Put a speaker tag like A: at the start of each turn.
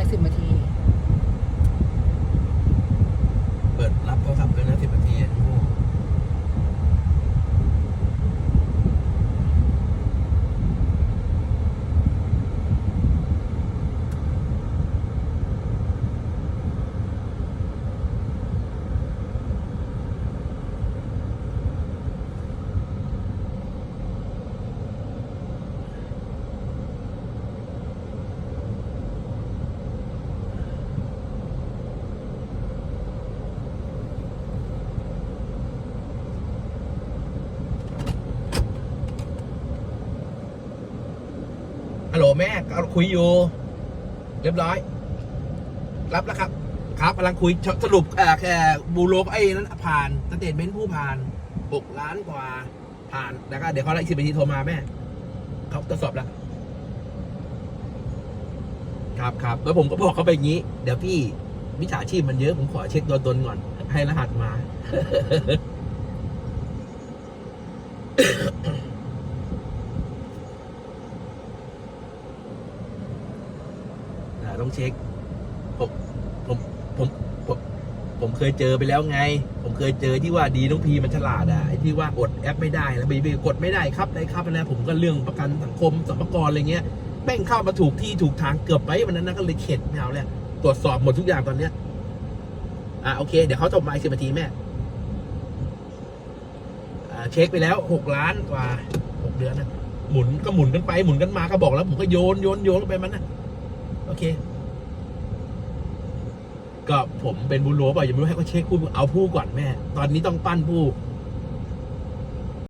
A: มาณ 10นาที แม่ก็คุยอยู่ เรียบร้อย รับแล้วครับ ครับกำลังคุยสรุปเอ่อแค่บูโรไอ้นั้นผ่านสเตทเมนต์ผู้ผ่านหกล้านกว่า ผ่านแล้วก็เดี๋ยวเขาไล่สิบนาทีโทรมาแม่เขาตรวจสอบแล้วครับครับแล้วผมก็บอกเขาไปอย่างนี้ เดี๋ยวพี่มิจฉาชีพมันเยอะผมขอเช็คตัวตนก่อน ให้รหัสมา อ่า ต้องเช็คผมผมผมผมผมเคยเจอไปแล้วไง ผมเคยเจอที่ว่าดีน้องพีมันฉลาดอะไอ้ที่ว่ากดแอปไม่ได้แล้วไปกดไม่ได้ครับได้ครับแล้วผมก็เรื่องประกันสังคมสมรกรอะไรเงี้ยแม่งเข้ามาถูกที่ถูกทางเกือบไปวันนั้นนะก็เลยเข็ดไม่เอาแล้วตรวจสอบหมดทุกอย่างตอนเนี้ยอ่าโอเค เดี๋ยวเขาจบมาอีกสิบนาทีแม่อาเช็คไปแล้วหกล้านกว่าหกเดือนนะหมุนก็หมุนกันไปหมุนกันมาก็บอกแล้ว ผมก็โยนโยนโยนลงไปมันนะโอเค ก็ผมเป็นบุญโรป่ะยังไม่รู้ให้เขาเช็คผู้เอาผู้ก่อนแม่ ตอนนี้ต้องปั้นผู้